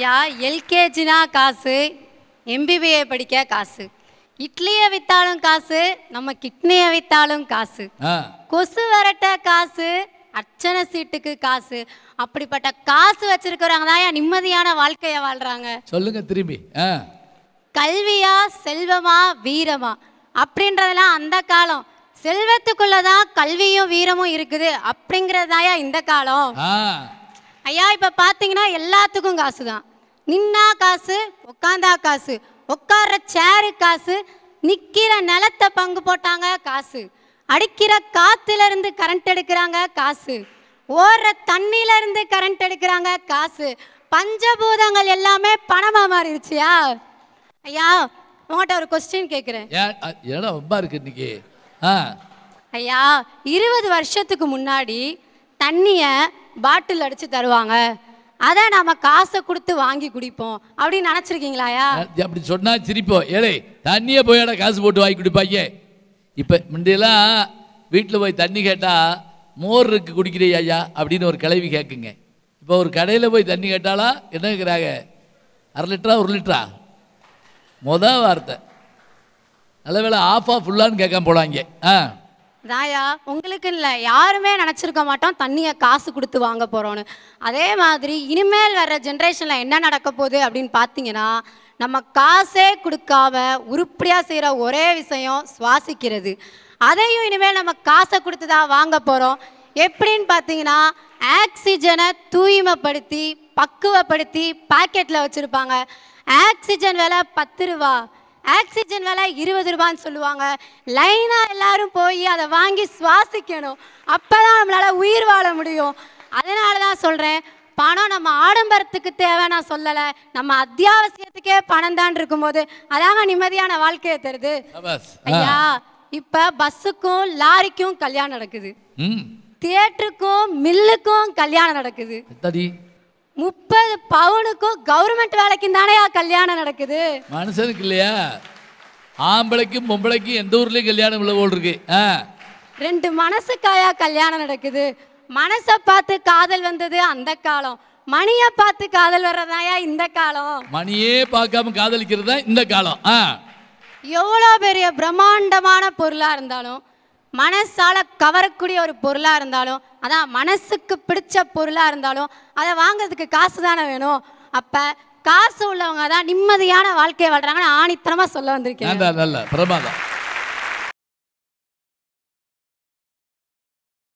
ஐயா எல்கேஜினா காசு எம்பிபிஏ படிக்க காசு. இட்லியை வித்தாலும் காசு நம்ம கிட்னியை வித்தாலும் காசு. கொசு விரட்ட காசு அர்ச்சனை சீட்டுக்கு காசு. அப்படிப்பட்ட காசு வச்சிருக்கிறவங்க தான் நிம்மதியான வாழ்க்கையை வாழ்றாங்க. சொல்லுங்க திரும்பி. கல்வியா செல்வமா வீரமா? அப்படின்றதெல்லாம் அந்த காலம். செல்வத்துக்குள்ள தான் கல்வியும் வீரமும் இருக்குது அப்படிங்கிறதாயா இந்த காலம்? ஐயா இப்ப பாத்தீங்கன்னா எல்லாத்துக்கும் காசு தான் நின்னா காசு உட்காந்தா காசு. உட்கார்ற சேரு காசு நிக்கிற நிலத்தை பங்கு போட்டாங்க காசு. அடிக்கிற காத்துல இருந்து கரண்ட் எடுக்கிறாங்க காசு. ஓடுற தண்ணியில இருந்து கரண்ட் எடுக்கிறாங்க காசு. பஞ்சபூதங்கள் எல்லாமே பணமா மாறிடுச்சியா? ஐயா உங்கள்கிட்ட ஒரு கொஸ்டின் கேட்குறேன் ரொம்ப இருக்கு இன்னைக்கு? ஐயா இருபது வருஷத்துக்கு முன்னாடி தண்ணியை பாட்டில் அடிச்சு தருவாங்க. அதை நாம காசை கொடுத்து வாங்கி குடிப்போம். அப்படின்னு நினைச்சிருக்கீங்களாயா அப்படி சொன்னா சிரிப்போம் ஏழை தண்ணியை போயாடா காசு போட்டு வாங்கி குடிப்பாங்க. இப்போ முந்தையெல்லாம் வீட்டில் போய் தண்ணி கேட்டால் மோர் இருக்கு குடிக்கிறியா ஐயா? அப்படின்னு ஒரு கிளவி கேட்குங்க இப்போ ஒரு கடையில் போய் தண்ணி கேட்டாலா என்ன கேட்குறாங்க அரை லிட்டரா ஒரு லிட்டரா? மொதல் வார்த்தை. நல்ல வேலை ஆஃபா ஃபுல்லான்னு கேட்காம போலாங்க. ஆ. தாயா உங்களுக்கு இல்லை யாருமே நினச்சிருக்க மாட்டோம் தண்ணியை காசு கொடுத்து வாங்க போகிறோன்னு அதே மாதிரி இனிமேல் வர்ற ஜென்ரேஷனில் என்ன நடக்க போகுது அப்படின்னு பார்த்தீங்கன்னா நம்ம காசே கொடுக்காம உருப்படியாக செய்கிற ஒரே விஷயம் சுவாசிக்கிறது. அதையும் இனிமேல் நம்ம காசை கொடுத்து தான் வாங்க போகிறோம் எப்படின்னு பார்த்தீங்கன்னா ஆக்சிஜனை தூய்மைப்படுத்தி பக்குவப்படுத்தி பாக்கெட்டில் வச்சுருப்பாங்க. ஆக்சிஜன் விலை பத்து ரூபா. ஆக்சிஜன் விலை இருபது ரூபான்னு சொல்லுவாங்க. லைனாக எல்லாரும் போய் அதை வாங்கி சுவாசிக்கணும். அப்போ தான் நம்மளால் உயிர் வாழ முடியும். அதனால தான் சொல்கிறேன் பணம் நம்ம ஆடம்பரத்துக்கு தேவை நான் சொல்லலை. நம்ம அத்தியாவசியத்துக்கே பணம் தான் இருக்கும்போது அதாங்க நிம்மதியான வாழ்க்கையை தருது. ஐயா இப்போ பஸ்ஸுக்கும் லாரிக்கும் கல்யாணம் நடக்குது. தியேட்டருக்கும் மில்லுக்கும் கல்யாணம் நடக்குது. முப்பது பவுனுக்கும் கவர்மெண்ட் வேலைக்கும் தானே கல்யாணம் நடக்குது? மனுஷனுக்கு இல்லையா? ஆம்பளைக்கும் பொம்பளைக்கும் எந்த ஊர்லேயும் கல்யாணம் இல்லை போல் இருக்கு. ரெண்டு மனசுக்காயா கல்யாணம் நடக்குது? மனசை பார்த்து காதல் வந்தது அந்த காலம். மணியை பார்த்து காதல் வர்றதாயா இந்த காலம்? மணியே பார்க்காம காதலிக்கிறது தான் இந்த காலம். எவ்வளோ பெரிய பிரம்மாண்டமான பொருளாக இருந்தாலும் மனசால கவரக்கூடிய ஒரு பொருளாக இருந்தாலும் அதான் மனசுக்கு பிடிச்ச பொருளாக இருந்தாலும் அதை வாங்குறதுக்கு காசு தானே வேணும். அப்போ காசு உள்ளவங்க தான் நிம்மதியான வாழ்க்கையை வாழ்கிறாங்கன்னு ஆணித்தனமாக சொல்ல வந்திருக்கேன் நல்ல பிரமாதம்.